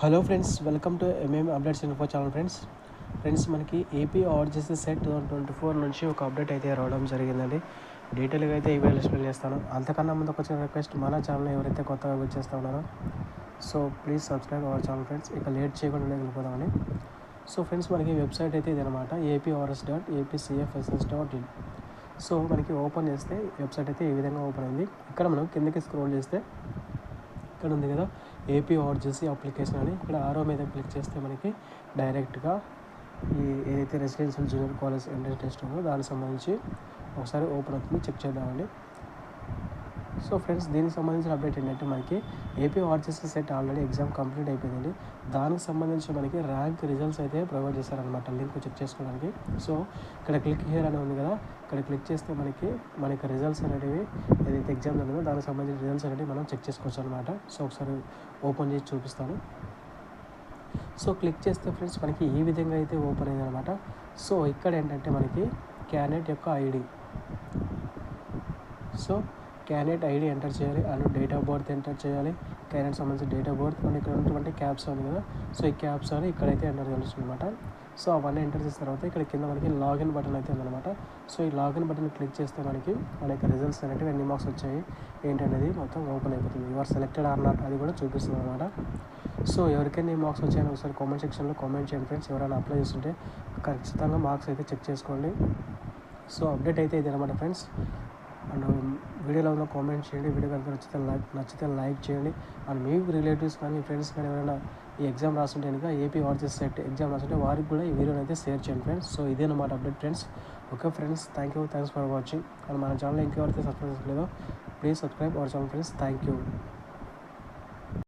Hello friends welcome to MM updates info channel friends. Friends మనకి AP RGC CET two thousand twenty four నుంచి ఒక update అయితే రావడం జరిగిందండి. డీటెయిల్గా అయితే ఈ వీడియో ఎక్స్ప్లెయిన్ చేస్తాను. అంతకన్నా ముందు ఒక చిన్న రిక్వెస్ట్ మన ఛానల్ ఎవరైతే కొత్తగా విజిట్ చేస్తూ ఉన్నారో so please subscribe our channel friends ఇక లేట్ చేయకుండా వెళ్ళిపోదామని. సో ఫ్రెండ్స్ మనకి వెబ్సైట్ అయితే ఇదనమాట APRS dot APCFSS dot in so మనకి ఓపెన్ చేస్తే వెబ్సైట్ అయితే ఈ విధంగా ఓపెన్ అయింది. ఇక్కడ మనం కిందకి స్క్రోల్ చేస్తే ఇక్కడ ఉంది కదా ఏపీ ఆర్జీసీ అప్లికేషన్ అని. ఇక్కడ ఆరో మీద క్లిక్ చేస్తే మనకి డైరెక్ట్గా ఈ ఏదైతే residential junior college entrance test ఉందో దానికి సంబంధించి ఒకసారి ఓపెన్ అవుతుంది చెక్ చేద్దామండి. సో ఫ్రెండ్స్ దీనికి సంబంధించిన అప్డేట్ ఏంటంటే మనకి AP RGC CET already exam complete అయిపోయిందండి. దానికి సంబంధించి మనకి ర్యాంక్ రిజల్ట్స్ అయితే ప్రొవైడ్ చేశారనమాట లింక్ చెక్ చేసుకోవడానికి. సో ఇక్కడ క్లిక్ హియర్ అని ఉంది కదా. ఇక్కడ క్లిక్ చేస్తే మనకి మనకి రిజల్ట్స్ అనేటివి ఏదైతే ఎగ్జామ్ జరిగిందో దానికి సంబంధించిన రిజల్ట్స్ అనేవి మనం చెక్ చేసుకోవచ్చు అనమాట సో ఒకసారి ఓపెన్ చేసి చూపిస్తాను. సో క్లిక్ చేస్తే ఫ్రెండ్స్ మనకి ఈ విధంగా అయితే ఓపెన్ అయింది అనమాట సో ఇక్కడ ఏంటంటే మనకి క్యాండిడేట్ యొక్క ID so candidate ID enter చేయాలి and date of birth enter చేయాలి క్యాండిడేట్ సంబంధించిన డేట్ ఆఫ్ బర్త్ అండ్ ఇక్కడ ఉన్నటువంటి క్యాప్స్ ఉంది కదా. సో ఈ క్యాప్స్ అని ఇక్కడైతే ఎంటర్ చేయాల్సి అనమాట సో అవన్నీ ఎంటర్ చేసిన తర్వాత ఇక్కడ కింద మనకి లాగిన్ బటన్ అయితే ఉందన్నమాట. సో ఈ లాగిన్ బటన్ క్లిక్ చేస్తే మనకి మన యొక్క రిజల్ట్స్ అనేవి ఎన్ని మార్క్స్ వచ్చాయి ఏంటనేది మొత్తం ఓపెన్ అయిపోతుంది. యువర్ సెలెక్టెడ్ ఆర్ నాట్ అది కూడా చూపిస్తుంది అనమాట సో ఎవరికైనా ఈ మార్క్స్ వచ్చాయని ఒకసారి కామెంట్ సెక్షన్లో కామెంట్ చేయండి ఫ్రెండ్స్ ఎవరైనా అప్లై చేస్తుంటే ఖచ్చితంగా మార్క్స్ అయితే చెక్ చేసుకోండి. సో అప్డేట్ అయితే ఇది అనమాట ఫ్రెండ్స్ అండ్ వీడియోలో ఉన్న కామెంట్ చేయండి. వీడియో కనుక నచ్చితే లైక్ నచ్చితే లైక్ చేయండి. అండ్ మీ రిలేటివ్స్ కానీ ఫ్రెండ్స్ కానీ ఎవరైనా ఈ ఎగ్జామ్ రాస్తుంటే కనుక ఏపీ ఆర్జీఎస్ సెట్ ఎగ్జామ్ రాస్తుంటే వారికి కూడా ఈ వీడియోని అయితే షేర్ చేయండి ఫ్రెండ్స్. సో ఇదే అన్నమాట update friends. Okay friends thank you thanks for watching. And మన ఛానల్ ఇంకెవరైతే subscribe చేసుకోలేదో please subscribe our channel friends. Thank you.